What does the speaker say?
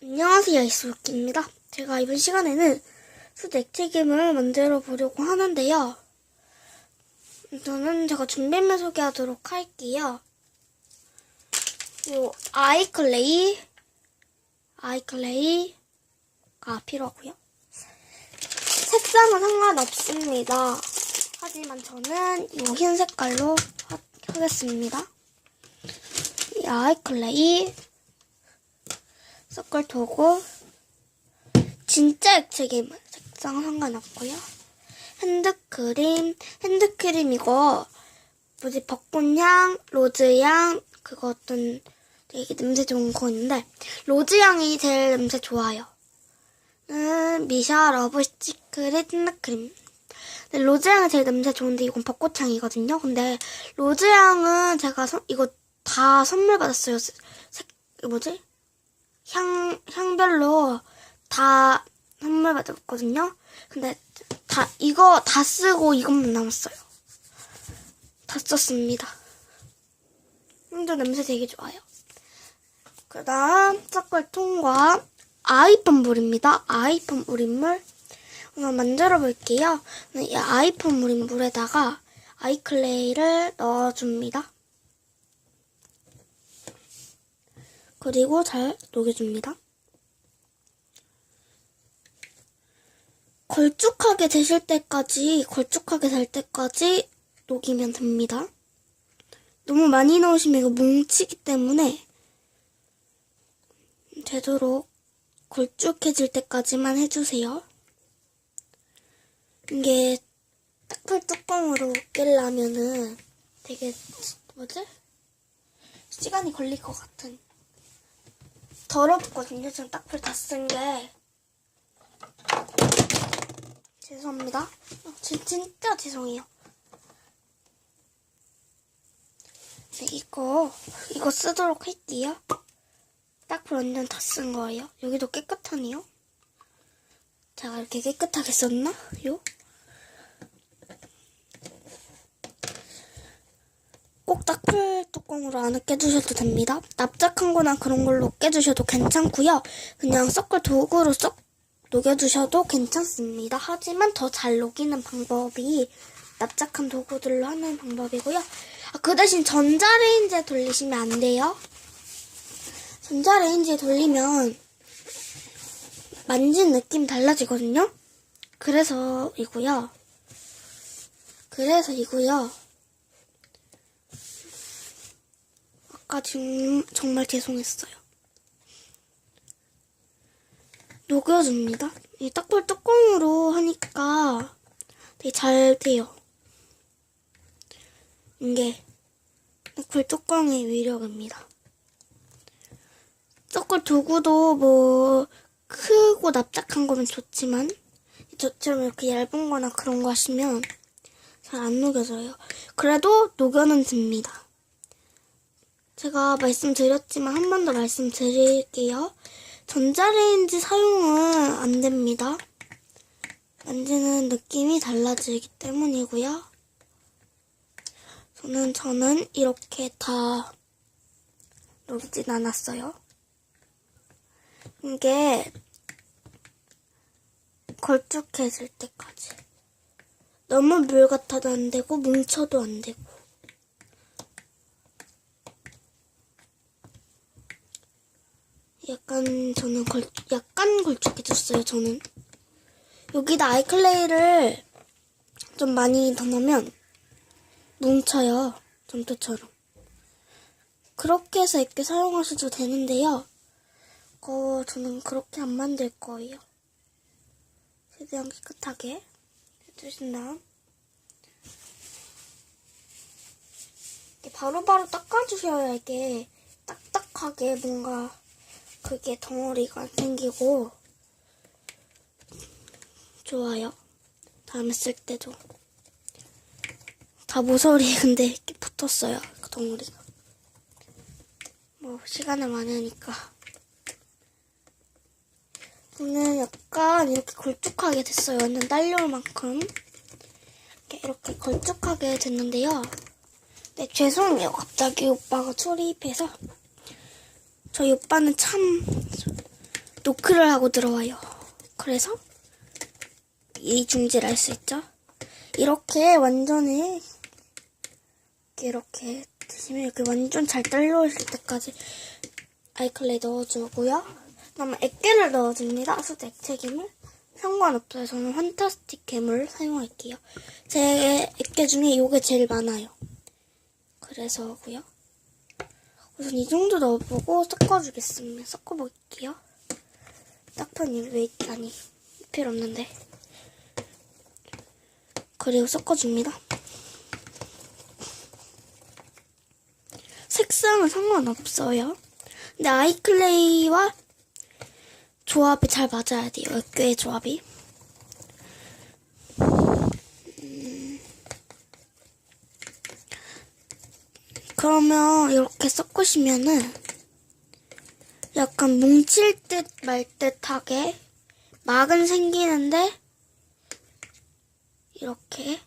안녕하세요, 이수욱입니다. 제가 이번 시간에는 수액체겜을 만들어 보려고 하는데요. 우선은 제가 준비물 소개하도록 할게요. 요 아이클레이, 아이클레이가 필요하고요. 색상은 상관없습니다. 하지만 저는 이 흰 색깔로 하, 하겠습니다. 이 아이클레이, 서클 도구 진짜 액체게임 색상 상관없고요. 핸드크림 핸드크림 이거 뭐지? 벚꽃향 로즈향 그거 어떤 되게 냄새 좋은 거 있는데 로즈향이 제일 냄새 좋아요. 음, 미샤 러브 시크릿 핸드크림. 근데 로즈향이 제일 냄새 좋은데 이건 벚꽃향이거든요. 근데 로즈향은 제가 선- 이거 다 선물 받았어요. 색 뭐지 향, 향별로 다 선물 받았거든요. 근데 다, 이거 다 쓰고 이것만 남았어요. 다 썼습니다. 향도 냄새 되게 좋아요. 그 다음, 섞을통과 아이폰 물입니다. 아이폰 물인물. 우선 만들어 볼게요. 이 아이폰 물인 물에다가 아이클레이를 넣어줍니다. 그리고 잘 녹여줍니다. 걸쭉하게 되실 때까지, 걸쭉하게 될 때까지 녹이면 됩니다. 너무 많이 넣으시면 이거 뭉치기 때문에 되도록 걸쭉해질 때까지만 해주세요. 이게 딱풀 뚜껑으로 깰라면은 되게, 뭐지? 시간이 걸릴 것 같은. 더럽거든요. 지금 딱풀 다 쓴 게. 죄송합니다. 어, 진, 진짜 죄송해요. 네, 이거, 이거 쓰도록 할게요. 딱풀 완전 다 쓴 거예요. 여기도 깨끗하네요. 제가 이렇게 깨끗하게 썼나? 요? 꼭 딱풀 뚜껑으로 안에 깨주셔도 됩니다. 납작한 거나 그런 걸로 깨주셔도 괜찮고요. 그냥 섞을 도구로 쏙 녹여주셔도 괜찮습니다. 하지만 더 잘 녹이는 방법이 납작한 도구들로 하는 방법이고요. 아, 그 대신 전자레인지에 돌리시면 안 돼요. 전자레인지에 돌리면 만진 느낌 달라지거든요. 그래서 이고요. 그래서 이고요. 아까 지금 정말 죄송했어요. 녹여줍니다. 이 딱불 뚜껑으로 하니까 되게 잘 돼요. 이게 딱불 뚜껑의 위력입니다. 떡글 도구도 뭐 크고 납작한 거면 좋지만 저처럼 이렇게 얇은 거나 그런 거 하시면 잘 안 녹여져요. 그래도 녹여는 됩니다. 제가 말씀드렸지만 한 번 더 말씀드릴게요. 전자레인지 사용은 안 됩니다. 만지는 느낌이 달라지기 때문이고요. 저는 저는 이렇게 다 녹이진 않았어요. 이게 걸쭉해질 때까지. 너무 물 같아도 안 되고 뭉쳐도 안 되고. 약간 저는 걸 약간 걸쭉해졌어요. 저는 여기다 아이클레이를 좀 많이 더 넣으면 뭉쳐요. 점토처럼. 그렇게 해서 이렇게 사용하셔도 되는데요. 어, 저는 그렇게 안 만들 거예요. 최대한 깨끗하게 해주신 다음 바로바로 닦아주셔야 이게 딱딱하게 뭔가 그게 덩어리가 안 생기고 좋아요. 다음에 쓸 때도 다 모서리에 근데 이렇게 붙었어요. 그 덩어리가. 뭐 시간을 하니까. 저는 약간 이렇게 걸쭉하게 됐어요. 완전 딸려올 만큼. 이렇게, 이렇게 걸쭉하게 됐는데요. 네, 죄송해요. 갑자기 오빠가 초리입해서. 저희 오빠는 참 노크를 하고 들어와요. 그래서 이 중지를 할 수 있죠. 이렇게 완전히 이렇게 드시면 이렇게 완전 잘 떨려오실 때까지 아이클레이 넣어주고요. 그다음에 액계를 넣어줍니다. 수도 액체 괴물 상관없어요. 저는 환타스틱 괴물 사용할게요. 제 액계 중에 이게 제일 많아요. 그래서고요. 우선 이 정도 넣어보고 섞어주겠습니다. 섞어볼게요. 딱편이 왜 있, 아니 필요 없는데. 그리고 섞어줍니다. 색상은 상관없어요. 근데 아이클레이와 조합이 잘 맞아야 돼요. 액괴의 조합이. 그러면 이렇게 섞으시면은 약간 뭉칠 듯 말 듯하게 막은 생기는데 이렇게